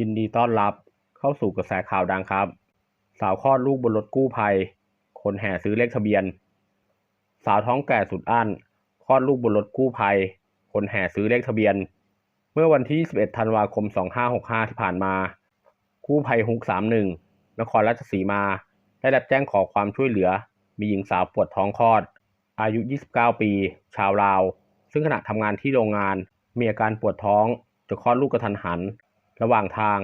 ยินดีต้อนรับเข้าสู่กระแสข่าวดังครับ สาวคลอดลูกบนรถกู้ภัย คนแห่ซื้อเลขทะเบียน สาวท้องแก่สุดอั้นคลอดลูกบนรถกู้ภัย คนแห่ซื้อเลขทะเบียน เมื่อวันที่21ธันวาคม 2565 ที่ผ่านมา กู้ภัยฮุก 31 นครราชสีมา ได้รับแจ้งขอความช่วยเหลือ มีหญิงสาวปวดท้องคลอด อายุ 29 ปี ชาวลาว ซึ่งขณะทำงานที่โรงงานมีอาการปวดท้องจะคลอดลูกกระทันหัน ระหว่างทาง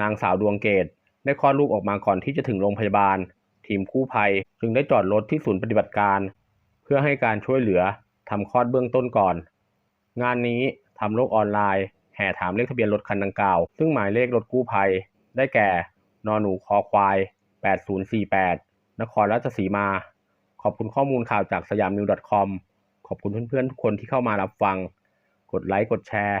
นางสาวดวงเกตได้คลอดลูกออกมาก่อนที่จะถึงโรงพยาบาล ทีมกู้ภัยจึงได้จอดรถที่ศูนย์ปฏิบัติการ เพื่อให้การช่วยเหลือทำคลอดเบื้องต้นก่อน งานนี้ทำโลกออนไลน์ แห่ถามเลขทะเบียนรถคันดังกล่าว ซึ่งหมายเลขรถกู้ภัย ได้แก่ นอหนูคอควาย 8048 นครราชสีมา ขอบคุณข้อมูลข่าวจากสยามนิว .com ขอบคุณเพื่อนๆทุกคนที่เข้ามารับฟัง กดไลค์กดแชร์